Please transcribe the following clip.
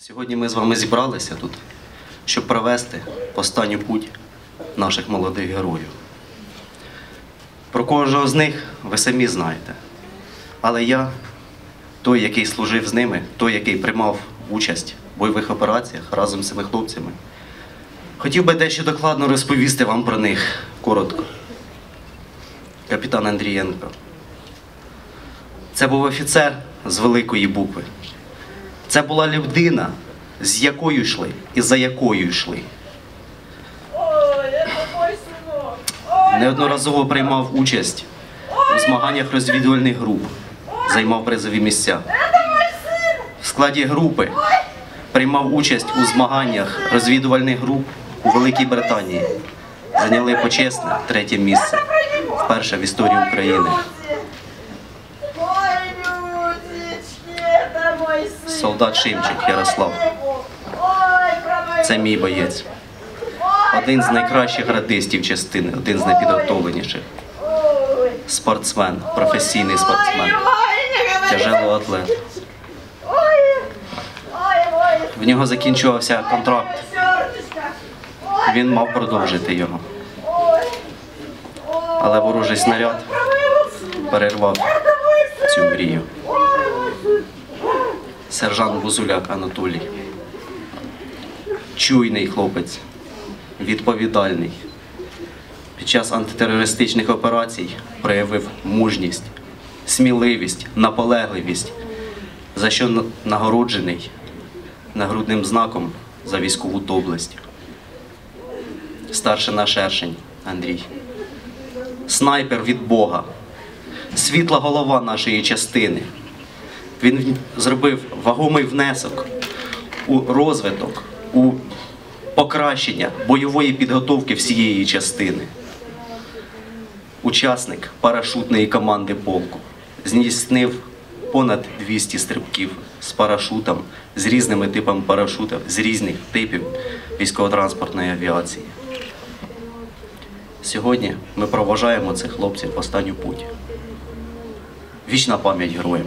Сьогодні ми з вами зібралися тут, щоб провести останню путь наших молодих героїв. Про кожного з них ви самі знаєте. Але я, той, який служив з ними, той, який приймав участь в бойових операціях разом з цими хлопцями, хотів би дещо докладно розповісти вам про них коротко. Капітан Андрієнко. Це був офіцер з великої букви. Це була людина, з якою йшли і за якою йшли. Неодноразово приймав участь у змаганнях розвідувальних груп, займав призові місця. В складі групи приймав участь у змаганнях розвідувальних груп у Великій Британії. Зайняли почесне третє місце, вперше в історії України. Солдат Шимчик Ярослав. Ой, про мою Це мій боєць. Один з найкращих радистів частини, один з найпідготовленіших. Ой, Спортсмен, професійний спортсмен, ой, не говори. тяжелоатлет. Ой, ой, ой, В нього закінчувався контракт. сердечко. Ой, Він мав продовжити його. ой, ой. Але ворожий снаряд Про моего сына. перервав Это мой сын. цю мрію. Сержант Бузуляк Анатолій. Чуйний хлопець, відповідальний. Під час антитерористичних операцій проявив мужність, сміливість, наполегливість, за що нагороджений нагрудним знаком за військову доблесть. Старшина Шершень Андрій. Снайпер від Бога, світла голова нашої частини. Він зробив вагомий внесок у розвиток, у покращення бойової підготовки всієї частини. Учасник парашутної команди полку здійснив понад 200 стрибків з парашутом, з різними типами парашутів, з різних типів військово-транспортної авіації. Сьогодні ми проважаємо цих хлопців в останню путь. Вічна пам'ять героям.